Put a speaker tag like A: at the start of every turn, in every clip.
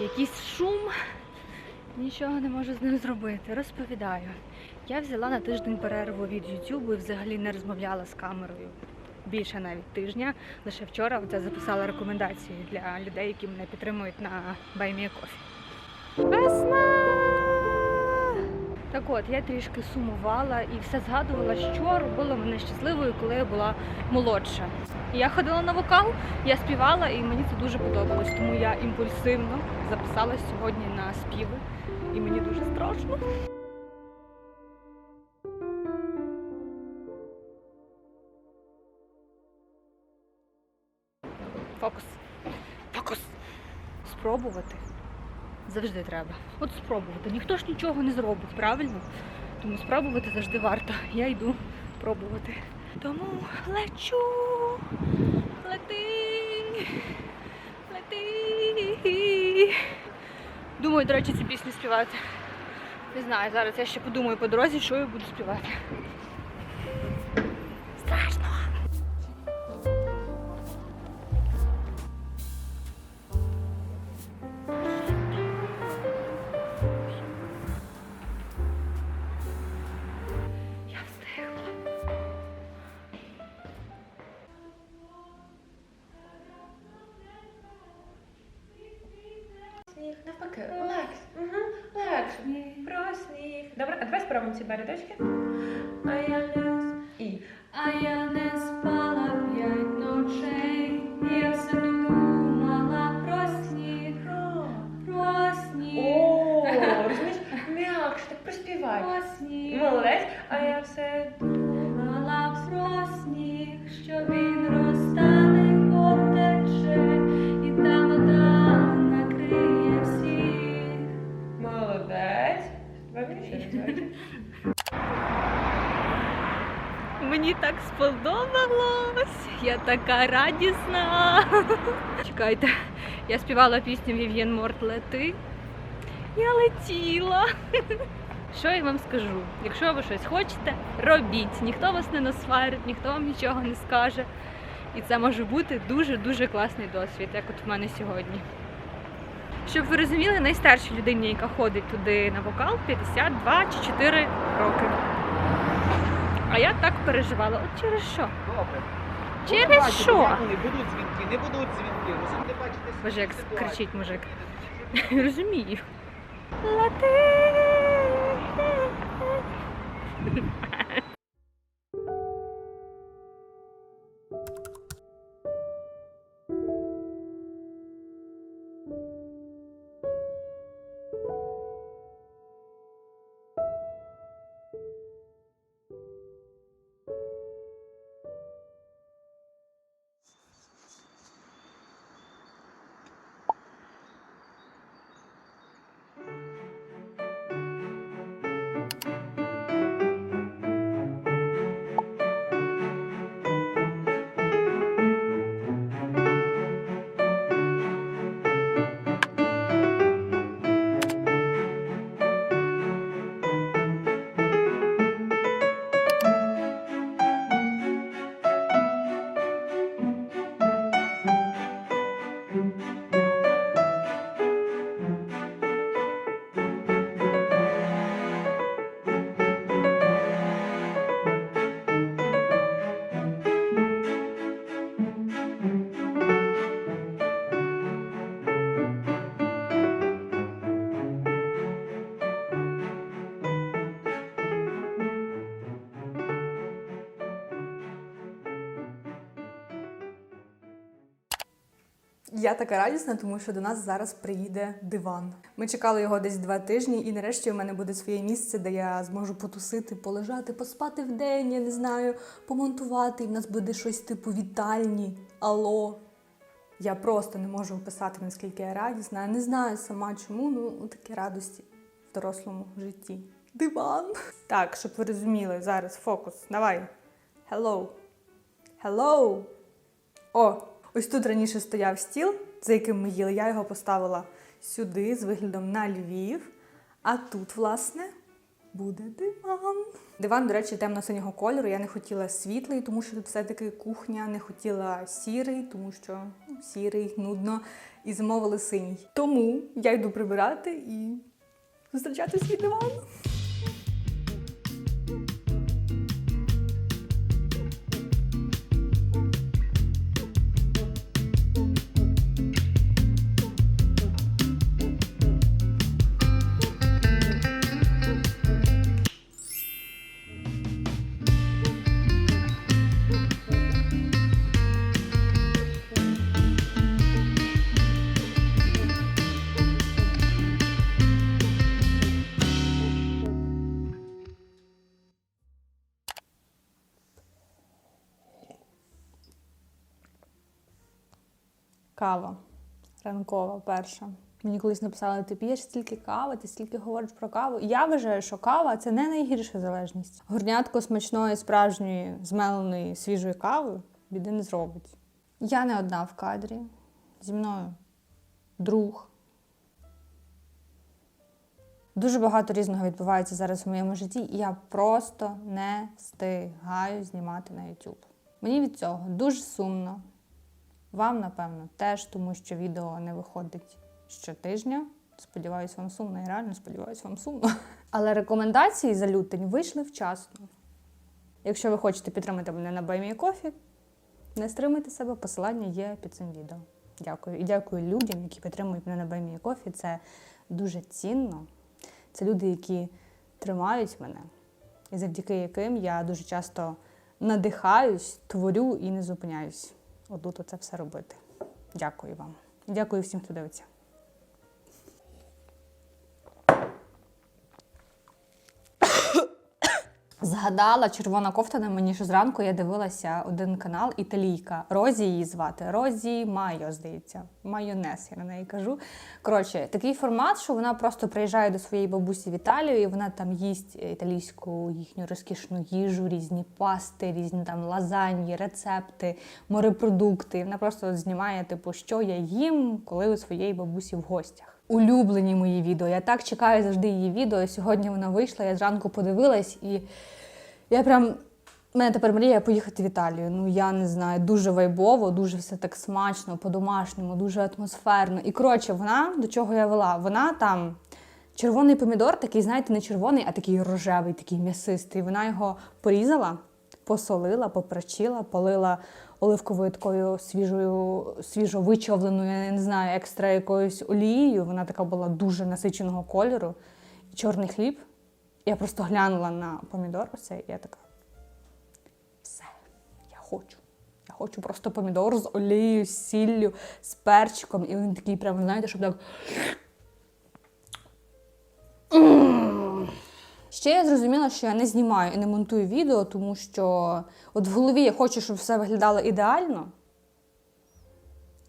A: Якийсь шум, нічого не можу з ним зробити. Розповідаю. Я взяла на тиждень перерву від Ютубу і взагалі не розмовляла з камерою. Більше навіть тижня. Лише вчора оце записала рекомендації для людей, які мене підтримують на BuyMeACoffee. Весна! Так от, я трішки сумувала і все згадувала, що робило мене щасливою, коли я була молодша. Я ходила на вокал, я співала, і мені це дуже подобалось, тому я імпульсивно записалась сьогодні на співи, і мені дуже страшно. Фокус. Фокус. Спробувати завжди треба. От спробувати. Ніхто ж нічого не зробить, правильно? Тому спробувати завжди варто. Я йду пробувати. Тому лечу, лети, лети. Думаю, до речі, цю пісню співати. Не знаю, зараз я ще подумаю по дорозі, що я буду співати. Така радісна. Чекайте, я співала пісню Вів'єн Морт Лети. Я летіла. Що я вам скажу? Якщо ви щось хочете, робіть. Ніхто вас не насварить, ніхто вам нічого не скаже. І це може бути дуже-дуже класний досвід, як от в мене сьогодні. Щоб ви розуміли, найстаршій людині, яка ходить туди на вокал, 52 чи 4 роки. А я так переживала. От через що?
B: Добре.
A: Через що?
B: вони будуть дзвінки, не будуть. Розумієте, бачите
A: Боже, як
B: ситуацію.
A: кричить мужик. Розумію. Лети.
C: Я така радісна, тому що до нас зараз приїде диван. Ми чекали його десь два тижні, і нарешті у мене буде своє місце, де я зможу потусити, полежати, поспати в день, я не знаю, помонтувати. І в нас буде щось типу вітальні. Алло. Я просто не можу описати, наскільки я радісна. Я не знаю сама чому, ну такі радості в дорослому житті. Диван. Так, щоб ви розуміли, зараз фокус. Давай. Hello. Hello. О, ось тут раніше стояв стіл, за яким ми їли. Я його поставила сюди з виглядом на Львів. А тут, власне, буде диван. Диван, до речі, темно-синього кольору. Я не хотіла світлий, тому що тут все-таки кухня, не хотіла сірий, тому що ну,
A: сірий, нудно, і замовили синій. Тому я йду прибирати і зустрічати свій диван. Кава. Ранкова перша. Мені колись написали, ти п'єш стільки кави, ти стільки говориш про каву. Я вважаю, що кава це не найгірша залежність. Горнятко смачної, справжньої, змеленої, свіжої кави біди не зробить. Я не одна в кадрі. Зі мною друг. Дуже багато різного відбувається зараз в моєму житті, і я просто не встигаю знімати на YouTube. Мені від цього дуже сумно. Вам, напевно, теж, тому що відео не виходить щотижня. Сподіваюсь, вам сумно і реально сподіваюсь, вам сумно. Але рекомендації за лютень вийшли вчасно. Якщо ви хочете підтримати мене на Баймі Кофі, не стримуйте себе, посилання є під цим відео. Дякую. І дякую людям, які підтримують мене на Баймі Кофі. Це дуже цінно. Це люди, які тримають мене, і завдяки яким я дуже часто надихаюсь, творю і не зупиняюсь. Отут оце все робити. Дякую вам. Дякую всім, хто дивиться. Згадала червона кофта на мені, що зранку я дивилася один канал Італійка. Розі її звати. Розі Майо, здається. Майонез, я на неї кажу. Коротше, такий формат, що вона просто приїжджає до своєї бабусі в Італію, і вона там їсть італійську їхню розкішну їжу, різні пасти, різні там лазаньї, рецепти, морепродукти. І Вона просто знімає, типу, що я їм, коли у своєї бабусі в гостях. Улюблені мої відео. Я так чекаю завжди її відео. Сьогодні вона вийшла, я зранку подивилась і. Я прям. У мене тепер мрія поїхати в Італію. Ну я не знаю, дуже вайбово, дуже все так смачно, по-домашньому, дуже атмосферно. І коротше, вона до чого я вела? Вона там червоний помідор, такий, знаєте, не червоний, а такий рожевий, такий м'ясистий. Вона його порізала, посолила, поперчила, полила оливковою такою свіжою, свіжо вичавленою, я не знаю, екстра якоюсь олією. Вона така була дуже насиченого кольору. Чорний хліб. Я просто глянула на помідор оцей, і я така. Все, я хочу. Я хочу просто помідор з олією, з сіллю, з перчиком. І він такий, прямо, знаєте, щоб так. Ще я зрозуміла, що я не знімаю і не монтую відео, тому що от в голові я хочу, щоб все виглядало ідеально.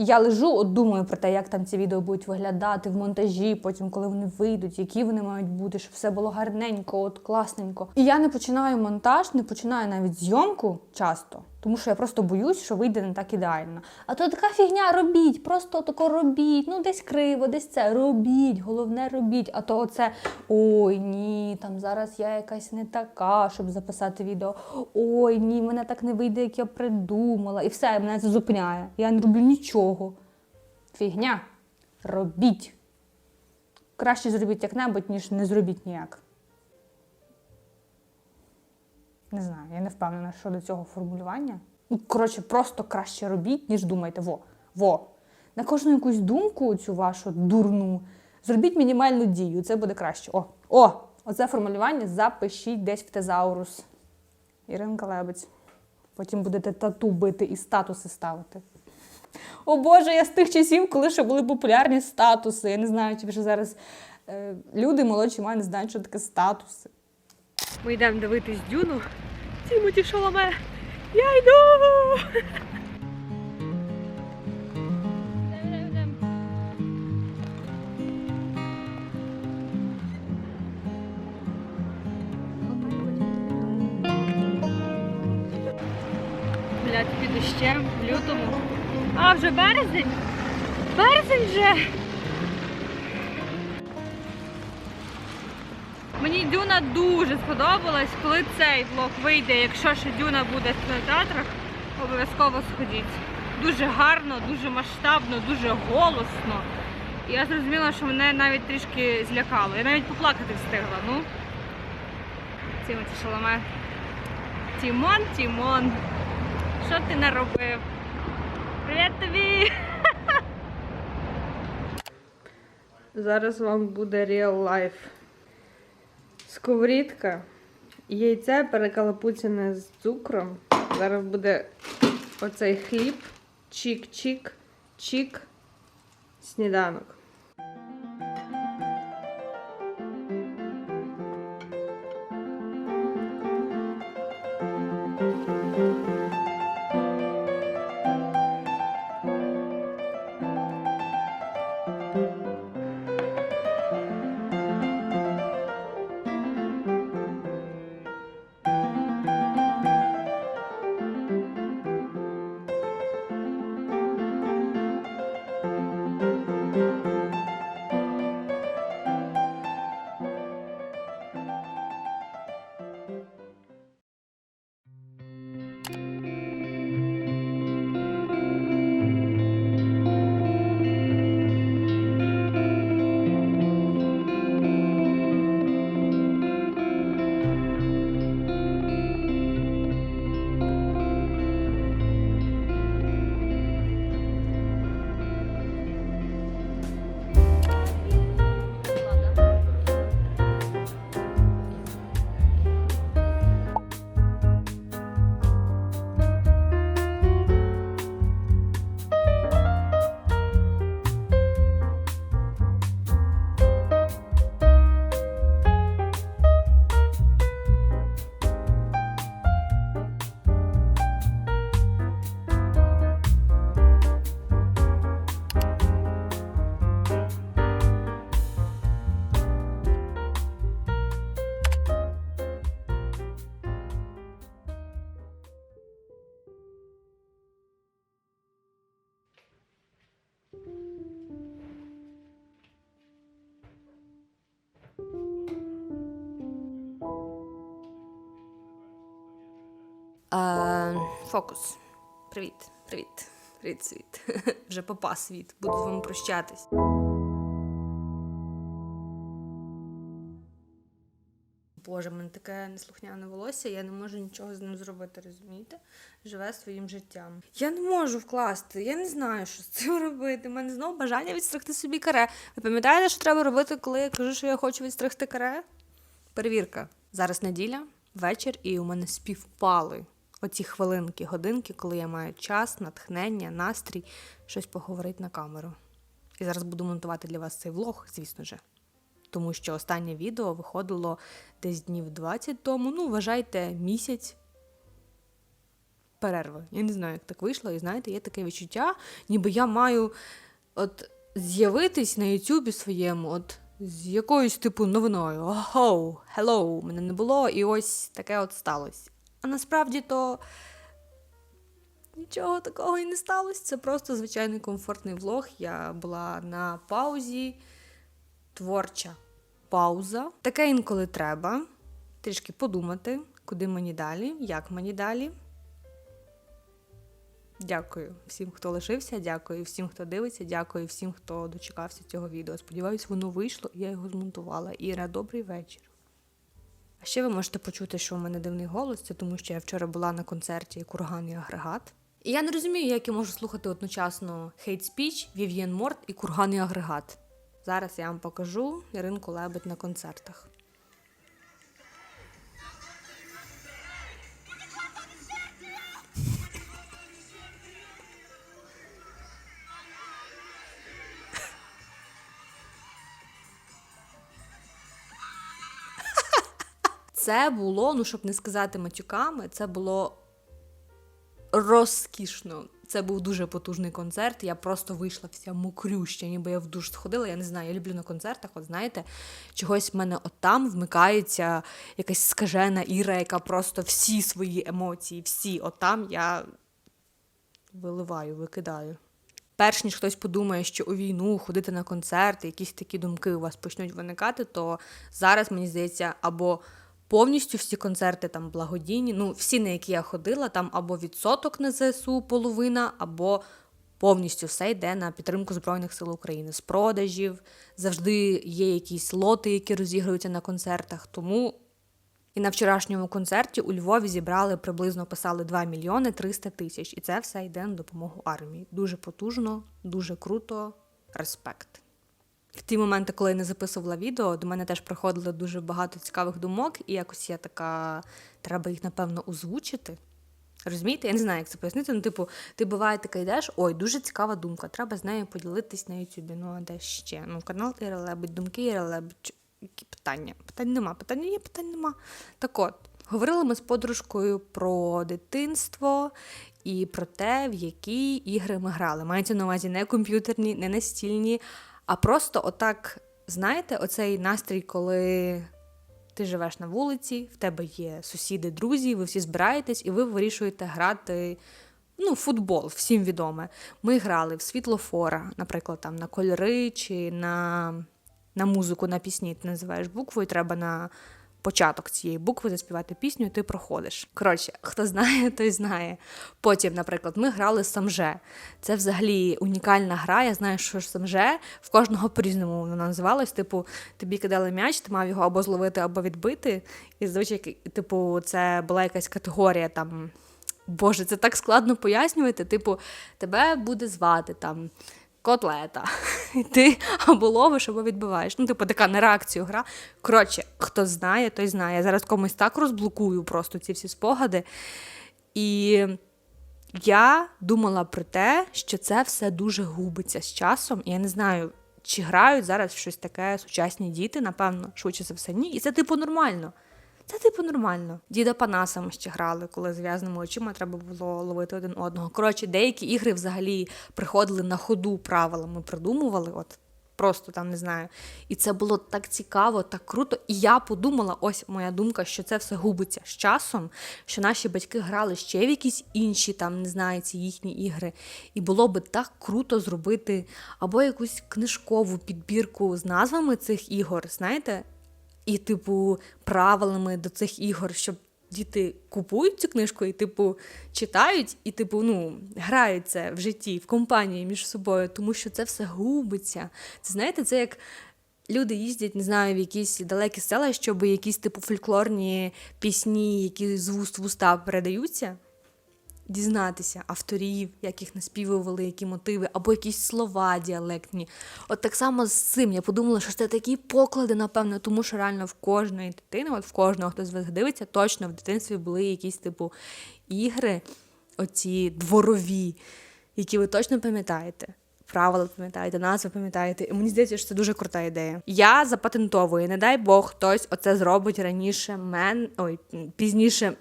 A: Я лежу, от думаю про те, як там ці відео будуть виглядати в монтажі, потім, коли вони вийдуть, які вони мають бути, щоб все було гарненько, от класненько. І я не починаю монтаж, не починаю навіть зйомку часто, тому що я просто боюсь, що вийде не так ідеально. А то така фігня робіть, просто тако робіть. Ну десь криво, десь це робіть, головне робіть. А то оце ой ні, там зараз я якась не така, щоб записати відео. Ой, ні, мене так не вийде, як я придумала. І все, мене це зупиняє. Я не роблю нічого. Фігня. Робіть. Краще зробіть як-небудь, ніж не зробіть ніяк. Не знаю, я не впевнена щодо цього формулювання. Ну, коротше, просто краще робіть, ніж думайте. Во, во. На кожну якусь думку, цю вашу дурну, зробіть мінімальну дію, це буде краще. О, о! Оце формулювання запишіть десь в тезаурус. Іринка Лебедь. Потім будете тату бити і статуси ставити. О Боже, я з тих часів, коли ще були популярні статуси. Я не знаю, чи вже зараз е, люди молодші мене не знають, що таке статуси.
D: Ми йдемо дивитись дюну. Тімоті Шаломе. Я йду! Блядь, під дощем в лютому. А, вже березень? Березень вже! Мені Дюна дуже сподобалась. Коли цей влог вийде, якщо ще Дюна буде в кінотеатрах, обов'язково сходіть.
A: дуже гарно, дуже масштабно, дуже голосно. І я зрозуміла, що мене навіть трішки злякало. Я навіть поплакати встигла. Ну, Тімоті Шаломе. Тімон, Тімон. Що ти наробив? Привіт тобі! Зараз вам буде real life. Сковорідка, яйце перекалапуцяне з цукром. Зараз буде оцей хліб, чик-чик, чик, сніданок. А, фокус. Привіт, привіт, привіт, світ. Вже попа світ. Буду з вами прощатись. Боже, в мене таке неслухняне волосся, я не можу нічого з ним зробити, розумієте? Живе своїм життям. Я не можу вкласти, я не знаю, що з цим робити. У мене знову бажання відстригти собі каре. Ви пам'ятаєте, що треба робити, коли я кажу, що я хочу відстригти каре? Перевірка. Зараз неділя, вечір, і у мене співпали оці хвилинки, годинки, коли я маю час, натхнення, настрій, щось поговорити на камеру. І зараз буду монтувати для вас цей влог, звісно же. Тому що останнє відео виходило десь днів 20 тому, ну, вважайте, місяць перерви. Я не знаю, як так вийшло, і знаєте, є таке відчуття, ніби я маю от з'явитись на Ютубі своєму, от з якоюсь типу новиною. Охоу, hello, мене не було, і ось таке от сталося. А насправді то нічого такого і не сталося. Це просто звичайний комфортний влог. Я була на паузі, творча пауза. Таке інколи треба. Трішки подумати, куди мені далі, як мені далі. Дякую всім, хто лишився, дякую всім, хто дивиться, дякую всім, хто дочекався цього відео. Сподіваюсь, воно вийшло, і я його змонтувала. Іра, добрий вечір. А ще ви можете почути, що у мене дивний голос, це тому що я вчора була на концерті Курган і агрегат. І я не розумію, як я можу слухати одночасно Hate Speech, Вів'єн Морт і Курган і агрегат. Зараз я вам покажу Іринку Лебедь на концертах. Це було, ну щоб не сказати матюками, це було розкішно. Це був дуже потужний концерт. Я просто вийшла вся мокрюща, ніби я в душ сходила. Я не знаю, я люблю на концертах, от знаєте, чогось в мене от там вмикається якась скажена Іра, яка просто всі свої емоції, всі от там я виливаю, викидаю. Перш ніж хтось подумає, що у війну ходити на концерти, якісь такі думки у вас почнуть виникати, то зараз мені здається, або Повністю всі концерти там благодійні. Ну, всі, на які я ходила, там або відсоток на ЗСУ половина, або повністю все йде на підтримку Збройних сил України з продажів. Завжди є якісь лоти, які розігруються на концертах. Тому і на вчорашньому концерті у Львові зібрали приблизно писали 2 мільйони 300 тисяч. І це все йде на допомогу армії. Дуже потужно, дуже круто. Респект. В ті моменти, коли я не записувала відео, до мене теж приходило дуже багато цікавих думок, і якось я така, треба їх, напевно, озвучити. Розумієте? Я не знаю, як це пояснити. Ну, типу, ти буває така йдеш, ой, дуже цікава думка, треба з нею поділитись на Ютубі. Ну, а де ще? Ну, канал Іра Лебедь, думки. Чи- Які питання? Питань нема. Питання є, питань нема. Так от, говорили ми з подружкою про дитинство і про те, в які ігри ми грали. Мається на увазі не комп'ютерні, не настільні, а просто отак, знаєте, оцей настрій, коли ти живеш на вулиці, в тебе є сусіди, друзі, ви всі збираєтесь і ви вирішуєте грати. Ну, футбол, всім відоме. Ми грали в світлофора, наприклад, там на кольори чи на, на музику, на пісні. Ти називаєш букву, і треба на початок цієї букви заспівати пісню, і ти проходиш. Коротше, хто знає, той знає. Потім, наприклад, ми грали самже. Це взагалі унікальна гра. Я знаю, що самже в кожного по-різному воно називалось. Типу, тобі кидали м'яч, ти мав його або зловити, або відбити. І зазвичай, типу, це була якась категорія там. Боже, це так складно пояснювати. Типу, тебе буде звати там котлета. І ти або ловиш, або відбиваєш. Ну, типу, така на реакцію гра. Коротше, хто знає, той знає. Я зараз комусь так розблокую просто ці всі спогади. І я думала про те, що це все дуже губиться з часом. Я не знаю, чи грають зараз щось таке сучасні діти, напевно, швидше за все, ні. І це, типу, нормально. Це, типу, нормально. Діда Панаса ми ще грали, коли зв'язаними очима треба було ловити один одного. Коротше, деякі ігри взагалі приходили на ходу правилами, придумували. От просто там не знаю. І це було так цікаво, так круто. І я подумала, ось моя думка, що це все губиться з часом, що наші батьки грали ще в якісь інші, там не знаю, ці їхні ігри. І було би так круто зробити або якусь книжкову підбірку з назвами цих ігор, знаєте, і, типу, правилами до цих ігор, щоб діти купують цю книжку і, типу, читають, і, типу, ну, грають це в житті, в компанії між собою, тому що це все губиться. Це знаєте, це як. Люди їздять, не знаю, в якісь далекі села, щоб якісь типу фольклорні пісні, які з вуст в уста передаються, дізнатися авторів, як їх наспівували, які мотиви, або якісь слова діалектні. От так само з цим я подумала, що це такі поклади, напевно, тому що реально в кожної дитини, от в кожного, хто з вас дивиться, точно в дитинстві були якісь типу ігри, оці дворові, які ви точно пам'ятаєте. Правила пам'ятаєте, назви пам'ятаєте. І мені здається, що це дуже крута ідея. Я запатентовую, не дай Бог, хтось оце зробить раніше мен. Ой, пізніше.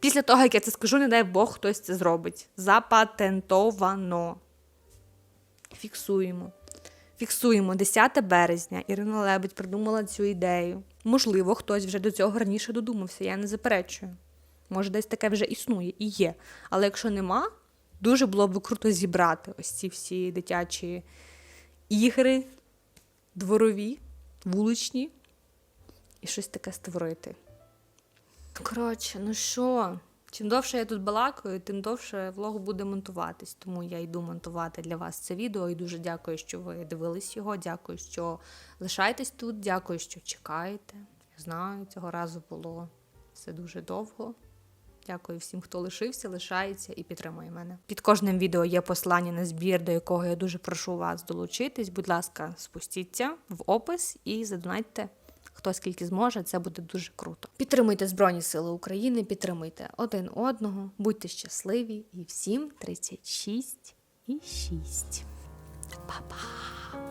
A: Після того, як я це скажу, не дай Бог, хтось це зробить. Запатентовано. Фіксуємо. Фіксуємо 10 березня. Ірина Лебедь придумала цю ідею. Можливо, хтось вже до цього раніше додумався, я не заперечую. Може, десь таке вже існує і є. Але якщо нема, дуже було б круто зібрати ось ці всі дитячі ігри, дворові, вуличні, і щось таке створити. Коротше, ну що? Чим довше я тут балакаю, тим довше влог буде монтуватись. Тому я йду монтувати для вас це відео і дуже дякую, що ви дивились його. Дякую, що лишаєтесь тут. Дякую, що чекаєте. Знаю, цього разу було все дуже довго. Дякую всім, хто лишився, лишається і підтримує мене. Під кожним відео є послання на збір, до якого я дуже прошу вас долучитись. Будь ласка, спустіться в опис і задонайте. Хто скільки зможе, це буде дуже круто. Підтримуйте Збройні Сили України, підтримуйте один одного, будьте щасливі і всім 36 і 6. Па-па!